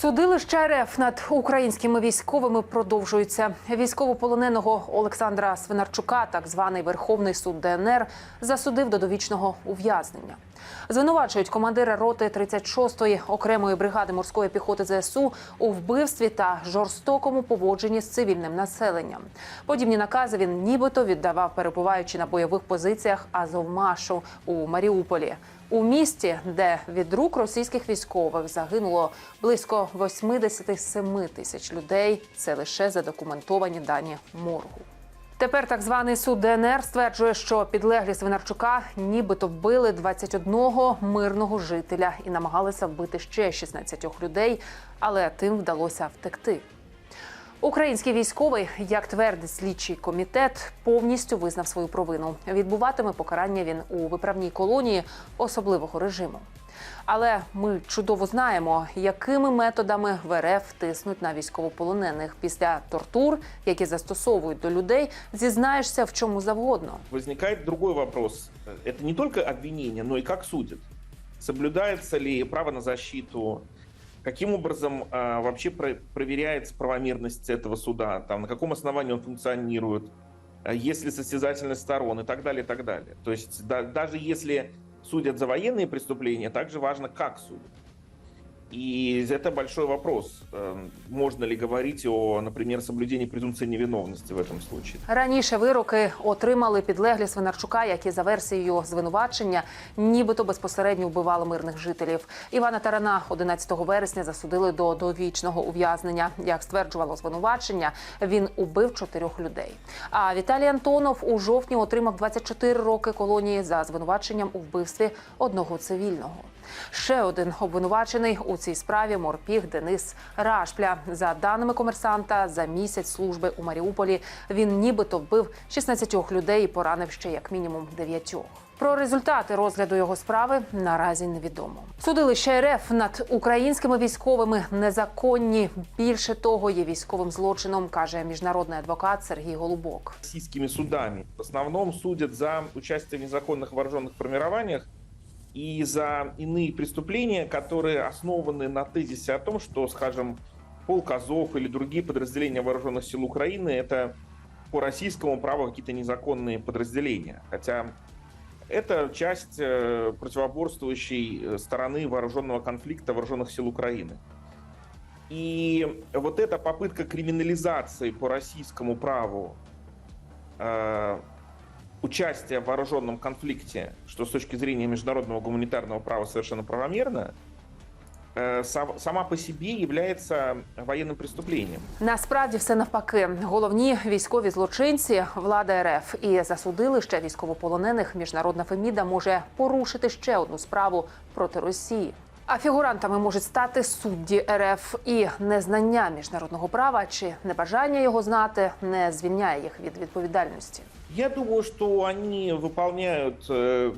Судилище РФ над українськими військовими продовжується. Військовополоненого Олександра Свинарчука, так званий Верховний суд ДНР, засудив до довічного ув'язнення. Звинувачують командира роти 36-ї окремої бригади морської піхоти ЗСУ у вбивстві та жорстокому поводженні з цивільним населенням. Подібні накази він нібито віддавав, перебуваючи на бойових позиціях Азовмашу у Маріуполі. У місті, де від рук російських військових загинуло близько 87 тисяч людей, це лише задокументовані дані моргу. Тепер так званий суд ДНР стверджує, що підлеглі Свинарчука нібито вбили 21 мирного жителя і намагалися вбити ще 16 людей, але тим вдалося втекти. Український військовий, як твердить слідчий комітет, повністю визнав свою провину. Відбуватиме покарання він у виправній колонії особливого режиму. Але ми чудово знаємо, якими методами в РФ тиснуть на військовополонених після тортур, які застосовують до людей, зізнаєшся в чому завгодно. Возникает другой вопрос. Это не только обвинение, но и как судят. Соблюдается ли право на защиту? Каким образом а, вообще про- проверяется правомерность этого суда? Там, на каком основании он функционирует? А, Есть ли состязательность сторон и так далее, и так далее. То есть да- даже если судят за военные преступления, также важно, как судят. И это большой вопрос. Э, Можно ли говорить о, например, соблюдении презумпции невиновности в этом случае? Раніше вироки отримали підлеглі Свинарчука, які за версією звинувачення нібито безпосередньо вбивали мирних жителів. Івана Тарана 11 вересня засудили до довічного ув'язнення. Як стверджувало звинувачення, він убив чотирьох людей. А Віталій Антонов у жовтні отримав 24 роки колонії за звинуваченням у вбивстві одного цивільного. Ще один обвинувачений у цій справі морпіг Денис Рашпля. За даними комерсанта, за місяць служби у Маріуполі він нібито вбив 16 людей і поранив ще як мінімум 9. Про результати розгляду його справи наразі невідомо. Судилище РФ над українськими військовими незаконні. Більше того, є військовим злочином, каже міжнародний адвокат Сергій Голубок. российскими судами. В основном судят за участие в незаконных вооруженных формированиях и за иные преступления, которые основаны на тезисе о том, что, скажем, полк Азов или другие подразделения вооруженных сил Украины – это по российскому праву какие-то незаконные подразделения. Хотя это часть э, противоборствующей э, стороны вооруженного конфликта вооруженных сил Украины. И вот эта попытка криминализации по российскому праву э, участия в вооруженном конфликте, что с точки зрения международного гуманитарного права совершенно правомерно, э, сама по себе является военным преступлением. Насправді все навпаки. Головні військові злочинці влада РФ і засудили ще військовополонених. Міжнародна Феміда може порушити ще одну справу проти Росії. А фігурантами можуть стати судді РФ і незнання міжнародного права чи небажання його знати не звільняє їх від відповідальності. Я думаю, что они выполняют э,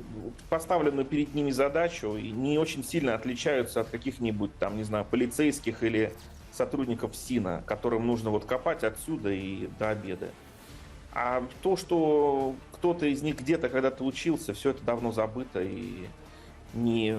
поставленную перед ними задачу и не очень сильно отличаются от каких-нибудь там, не знаю, полицейских или сотрудников СИНа, которым нужно вот копать отсюда и до обеда. А то, что кто-то из них где-то когда-то учился, все это давно забыто и не,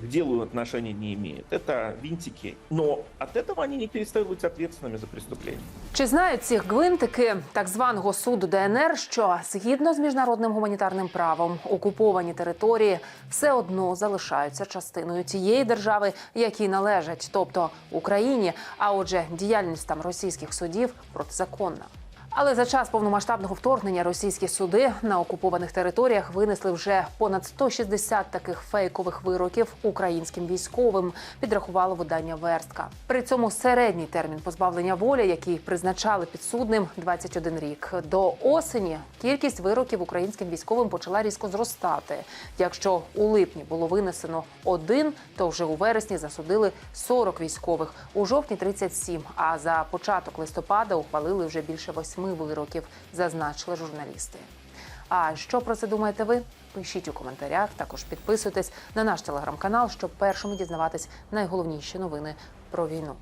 к делу отношения не имеет. Это винтики. Но от этого они не перестают быть ответственными за преступления. Чи знають ці гвинтики так званого суду ДНР, що згідно з міжнародним гуманітарним правом окуповані території все одно залишаються частиною тієї держави, якій належать, тобто Україні. А отже, діяльність там російських судів протизаконна. Але за час повномасштабного вторгнення російські суди на окупованих територіях винесли вже понад 160 таких фейкових вироків українським військовим. Підрахувало видання Верстка. При цьому середній термін позбавлення волі, який призначали підсудним 21 рік. До осені кількість вироків українським військовим почала різко зростати. Якщо у липні було винесено один, то вже у вересні засудили 40 військових, у жовтні 37, А за початок листопада ухвалили вже більше восьми вироків, зазначили журналісти. А що про це думаєте ви? Пишіть у коментарях. Також підписуйтесь на наш телеграм-канал, щоб першими дізнаватись найголовніші новини про війну.